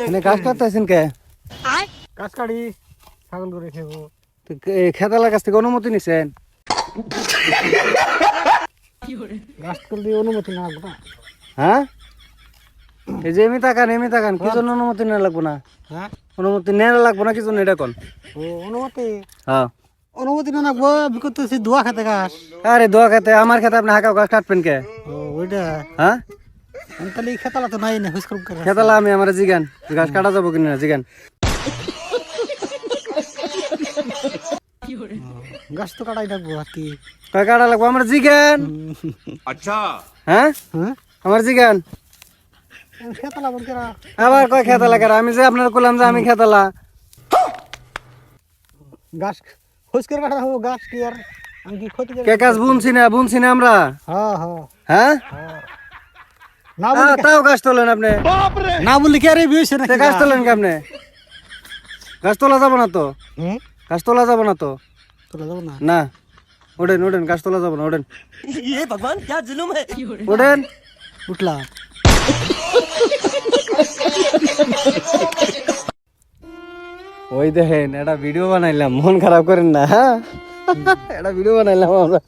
এনে গাছ কাটতেছেন কে? গাছ কাটি ছাগল করে খেবো। খেতালার কাছ থেকে অনুমতি নিছেন? গাছ করলে অনুমতি না লাগবে হ্যাঁ? এই যে এমি তাকান এমি তাকান কি জন্য অনুমতি নেওয়া লাগবো না? হ্যাঁ? অনুমতি নেওয়া লাগবো না কি জন্য এটা কোন? ও অনুমতি? হ্যাঁ। অনুমতি না লাগবো করতেছি দোয়া খেতে গাছ। আরে দোয়া খেতে আমার খেতে আপনি হাঁকা গাছ কাটবেন কে? ও ওইটা? হ্যাঁ? তাহলে খেতালা তো নাই না হুস করে। খেতালা আমি আমার জিগান গাছ কাটা যাব কিনা জিগান। গাছ তো কাটাই আর কি কয় কাটা লাগবো আমার জিগান। হ্যাঁ? হ্যাঁ? আমার জিগান। খেতালা আবার কয় খেতালা কারা? আমি যে আপনার কইলাম যে আমি খেতালা। গাছ হুস করে কাটা হব গাছ কি আর? আমি কি ক্ষতি কে কাজ বুনছি না বুনছি না আমরা? হ্যাঁ। হ্যাঁ? হ্যাঁ। না তাও গাছ তোলেন আপনি। না বলি কে না গাছ তোলেন কি আপনি গাছ তোলা যাব না তো? হুম? গাছ তোলা যাব না তো? তোলা যাব না? না। ওঠেন ওঠেন গাছ তোলা যাব না ওঠেন। ওঠেন। উঠলাম ওই দেখেন একটা ভিডিও বানাইলাম মন খারাপ করেন না হ্যাঁ? একটা ভিডিও বানাইলাম আমরা।